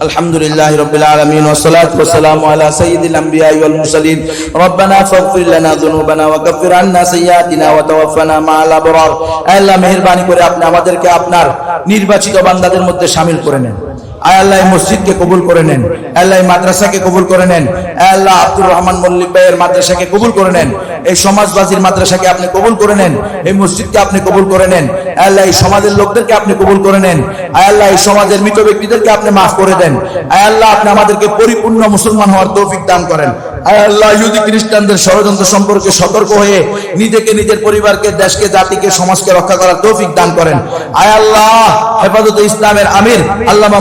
الحمد لله رب العالمين والصلاة والسلام على سيد الأنبياء والمرسلين ربنا فاغفر لنا ذنوبنا وكفر عنا سيئاتنا وتوفنا مع الأبرار আল্লাহ মেহেরবানি করে আপনি আমাদেরকে আপনার নির্বাচিত বান্দাদের মধ্যে শামিল করে নেন আয় আল্লাহ মসজিদকে কবুল করে নেন। আল্লাহ মাদ্রাসাকে কবুল করে নেন। আল্লাহ আব্দুর রহমান মল্লিক ভাইয়ের মাদ্রাসাকে কবুল করে নেন। এই সমাজবাসীর মাদ্রাসাকে আপনি কবুল করে নেন। এই মসজিদকে আপনি কবুল করে নেন। আল্লাহ এই সমাজের লোকদেরকে আপনি কবুল করে নেন। আল্লাহ এই সমাজের মৃত ব্যক্তিদেরকে আপনি মাফ করে দেন। আয় আল্লাহ আপনি আমাদেরকে পরিপূর্ণ মুসলমান হওয়ার তৌফিক দান করেন। আল্লাহ, ইহুদি খ্রিস্টানদের ষড়যন্ত্র সম্পর্কে সতর্ক হয়ে নিজেকে নিজের পরিবারকে, দেশকে, জাতিকে, সমাজকে রক্ষা করার তৌফিক দান করেন। আয় আল্লাহ, হেফাজত ইসলামের আমির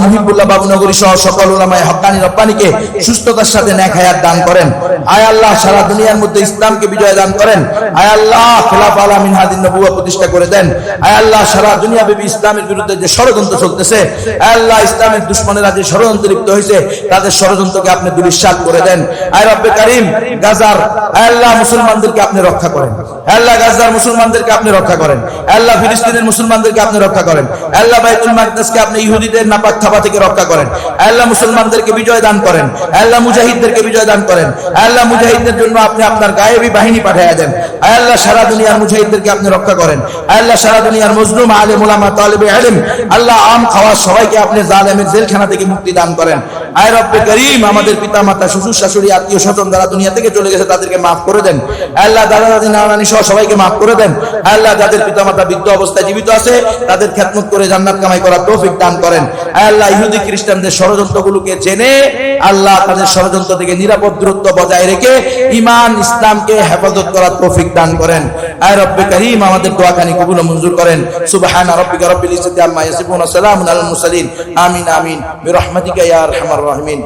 মুহিবুল্লাহ বাবুনগরী সহ সকল উলামায়ে রব্বানিকে সুস্থতার সাথে দান করেন। আয় আল্লাহ, সারা দুনিয়ার মধ্যে ইসলামকে বিজয় দান করেন। আয় আল্লাহ আলামিন হাদিন নবুয়া প্রতিষ্ঠা করে দেন। আয় আল্লাহ, সারা দুনিয়া ব্যাপী ইসলামের বিরুদ্ধে যে ষড়যন্ত্র চলতেছে, আয় আল্লাহ, ইসলামের দুশ্মনেরা যে ষড়যন্ত্র লিপ্ত হয়েছে, তাদের ষড়যন্ত্রকে আপনি দুলিশ্বাস করে দেন। আয় রব্বে কারিম গাজার আল্লাহ মুসলমানদেরকে আপনি রক্ষা করেন। আল্লাহ গাজার মুসলমানদেরকে আপনি রক্ষা করেন। আল্লাহ ফিলিস্তিনের মুসলমানদেরকে আপনি রক্ষা করেন। আল্লাহ বাইতুল আপনি ইহুদিদের নাপাক থেকে রক্ষা করেন। আল্লাহ মুসলমানদেরকে বিজয় দান করেন। আল্লাহ মুজাহিদদেরকে বিজয় দান করেন। আল্লাহ মুজাহিদদের জন্য আপনি আপনার গায়েবী বাহিনী পাঠিয়ে দেন। আল্লাহ সারা দুনিয়ার মুজাহিদদেরকে আপনি রক্ষা করেন। আল্লাহ সারা দুনিয়ার মজলুম, আলেম ওলামা তালিবে আলেম আল্লাহ আম খাওয়া সবাইকে আপনি জালেমের জেলখানা থেকে মুক্তি দান করেন। আয় রব্বে করিম, আমাদের পিতা মাতা শ্বশুর শাশুড়ি, আত্মীয় স্বজন যারা দুনিয়া থেকে চলে গেছে, তাদেরকে মাফ করে দেন। আল্লাহ, দাদা, দাদি, নানানি সহ সবাইকে মাফ করে দেন। আল্লাহ, যাদের পিতা মাতা বৃদ্ধ অবস্থায় জীবিত আছে, তাদের খ্যাতমত করে জান্নাত কামাই করার তৌফিক দান করেন। আল্লাহ, ইহুদি খ্রিস্টানদের ষড়যন্ত্রগুলোকে জেনে আল্লাহ তাদের ষড়যন্ত্র থেকে নিরাপদ দূরত্ব বজায় রেখে ইমান, ইসলামকে হেফাজত করার তৌফিক দান করেন। আয় রব্বে করিম, আমাদের দোয়াখানি কবুল ও মঞ্জুর করেন। সুবহান রব্বিকা রব্বিল ইজ্জাতি আম্মা ইয়াসিফুন ওয়া সালামুন আলাল মুরসালিন। আমিন আমিন। বিরহমাতিকা ইয়া আরহামার রাহিমিন।